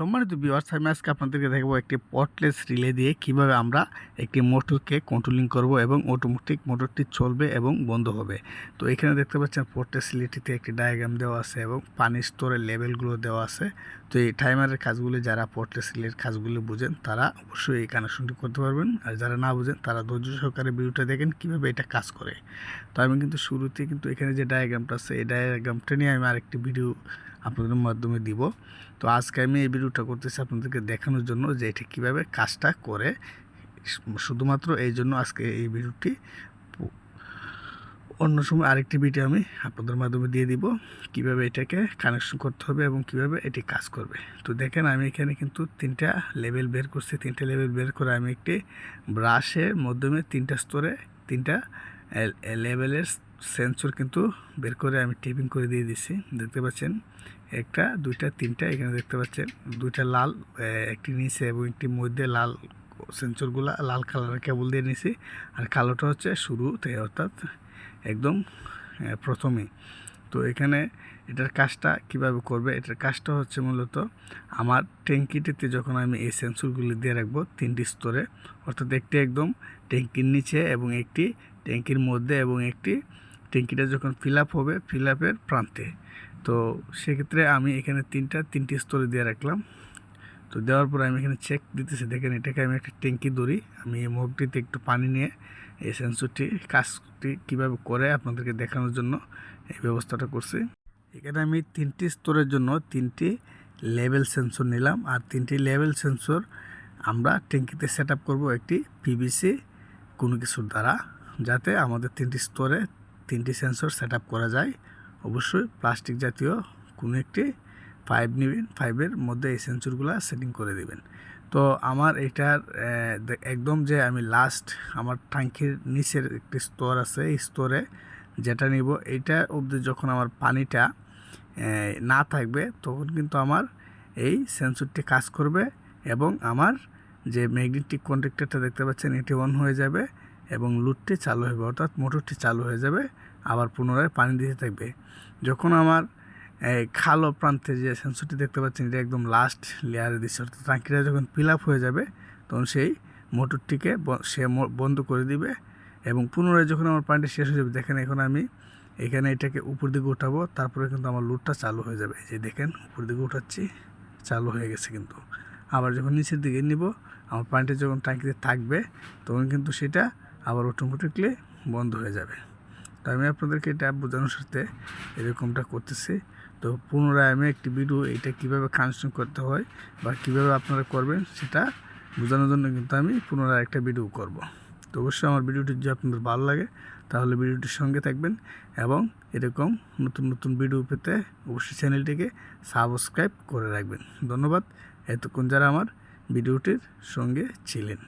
সম্মানিত ভিউয়ার্স আমি আজকে আপনাদেরকে দেখাবো একটি পটলেস রিলে দিয়ে কীভাবে আমরা একটি মোটরকে কন্ট্রোলিং করব এবং অটোমেটিক মোটরটি চলবে এবং বন্ধ হবে। তো এখানে দেখতে পাচ্ছেন পটলেস রিলেটিতে একটি ডায়াগ্রাম দেওয়া আছে এবং পানির স্তরের লেভেলগুলো দেওয়া আছে। তো এই টাইমারের কাজগুলি, যারা পটলেস রিলের কাজগুলি বুঝেন, তারা অবশ্যই এই কানেকশনটি করতে পারবেন। আর যারা না বুঝেন, তারা ধৈর্য সহকারে ভিডিওটা দেখেন, কীভাবে এটা কাজ করে। তো আমি কিন্তু শুরুতে কিন্তু এখানে যে ডায়াগ্রামটা আছে, এই ডায়াগ্রামটা নিয়ে আমি আরেকটি ভিডিও আপনাদের মাধ্যমে দিব। তো আজকে আমি এই ভিডিওটা করতেছি আপনাদেরকে দেখানোর জন্য যে এটা কীভাবে কাজটা করে। শুধুমাত্র এই জন্য আজকে এই ভিডিওটি অন্য সময় আরেকটি ভিডিও আমি আপনাদের মাধ্যমে দিয়ে দিব। কীভাবে এটাকে কানেকশন করতে হবে এবং কীভাবে এটি কাজ করবে। তো দেখেন আমি এখানে কিন্তু তিনটা লেভেল বের করছি। তিনটা লেভেল বের করে আমি একটি ব্রাশের মাধ্যমে তিনটা স্তরে তিনটা লেভেলের সেন্সর কিন্তু বের করে আমি টিপিং করে দিয়ে দিছি। দেখতে পাচ্ছেন, একটা, দুইটা, তিনটা, এখানে দেখতে পাচ্ছেন, দুইটা লাল একটি নিচে এবং একটি মধ্যে লাল সেন্সরগুলা লাল কালারের কেবল দিয়ে নিছি। আর কালোটা হচ্ছে শুরুতে অর্থাৎ একদম প্রথমে। তো এখানে এটার কাজটা কীভাবে করবে? এটার কাজটা হচ্ছে মূলত আমার ট্যাঙ্কিটিতে যখন আমি এই সেন্সরগুলি দিয়ে রাখব তিনটি স্তরে, অর্থাৎ একটি একদম ট্যাঙ্কির নিচে এবং একটি ট্যাঙ্কির মধ্যে এবং একটি ট্যাঙ্কিটা যখন ফিল আপ হবে ফিল আপের প্রান্তে। তো সেক্ষেত্রে আমি এখানে তিনটা, তিনটি স্তরে দিয়ে রাখলাম। তো দেওয়ার পর আমি এখানে চেক দিতেছি, দেখেন এটাকে আমি একটা ট্যাঙ্কি ধরি। আমি এই মগটিতে একটু পানি নিয়ে এই সেন্সরটি কাজটি কীভাবে করে আপনাদেরকে দেখানোর জন্য এই ব্যবস্থাটা করছি। এখানে আমি তিনটি স্তরের জন্য তিনটি লেভেল সেন্সর নিলাম। আর তিনটি লেভেল সেন্সর আমরা ট্যাঙ্কিতে সেট আপ করব একটি পিভিসি কোনো কিছুর দ্বারা, যাতে আমাদের তিনটি স্তরে তিনটি সেন্সর সেট করা যায়। অবশ্যই প্লাস্টিক জাতীয় কোনো একটি ফাইভ নেবেন ফাইভের মধ্যে এই সেন্সরগুলো সেটিং করে দেবেন। তো আমার এটার একদম যে আমি লাস্ট আমার ট্যাঙ্কির নিচের একটি স্তর আছে, এই স্তরে যেটা নিব, এইটা অবধি যখন আমার পানিটা না থাকবে, তখন কিন্তু আমার এই সেন্সরটি কাজ করবে এবং আমার যে ম্যাগনেটিক কন্ট্রাক্টরটা দেখতে পাচ্ছেন, এটি অন হয়ে যাবে এবং লুটটি চালু হবে অর্থাৎ মোটরটি চালু হয়ে যাবে। আবার পুনরায় পানি দিতে থাকবে। যখন আমার খালো প্রান্তে যে সেন্সরটি দেখতে পাচ্ছেন, এটা একদম লাস্ট লেয়ারে দিচ্ছে, অর্থাৎ টাঙ্কিটা যখন ফিল আপ হয়ে যাবে, তখন সেই মোটরটিকে সে বন্ধ করে দিবে এবং পুনরায় যখন আমার পানিটা শেষ হয়ে যাবে, দেখেন এখন আমি এখানে এটাকে উপর দিকে উঠাবো, তারপরে কিন্তু আমার লুটটা চালু হয়ে যাবে। যে দেখেন, উপর দিকে উঠাচ্ছি, চালু হয়ে গেছে কিন্তু। আবার যখন নিচের দিকে নিব, আমার পানিটা যখন ট্যাঙ্কিতে থাকবে, তখন কিন্তু সেটা আবার অটোমেটিকলি বন্ধ হয়ে যাবে। তো আমি আপনাদেরকে এটা বোঝানোর সাথে এরকমটা করতেছি। তো পুনরায় আমি একটি ভিডিও এটা কীভাবে কানেকশন করতে হয় বা কীভাবে আপনারা করবেন সেটা বোঝানোর জন্য কিন্তু আমি পুনরায় একটা ভিডিও করব। তো অবশ্যই আমার ভিডিওটি যদি আপনাদের ভালো লাগে, তাহলে ভিডিওটির সঙ্গে থাকবেন এবং এরকম নতুন নতুন ভিডিও পেতে অবশ্যই চ্যানেলটিকে সাবস্ক্রাইব করে রাখবেন। ধন্যবাদ। এতক্ষণ যারা আমার ভিডিওটির সঙ্গে ছিলেন।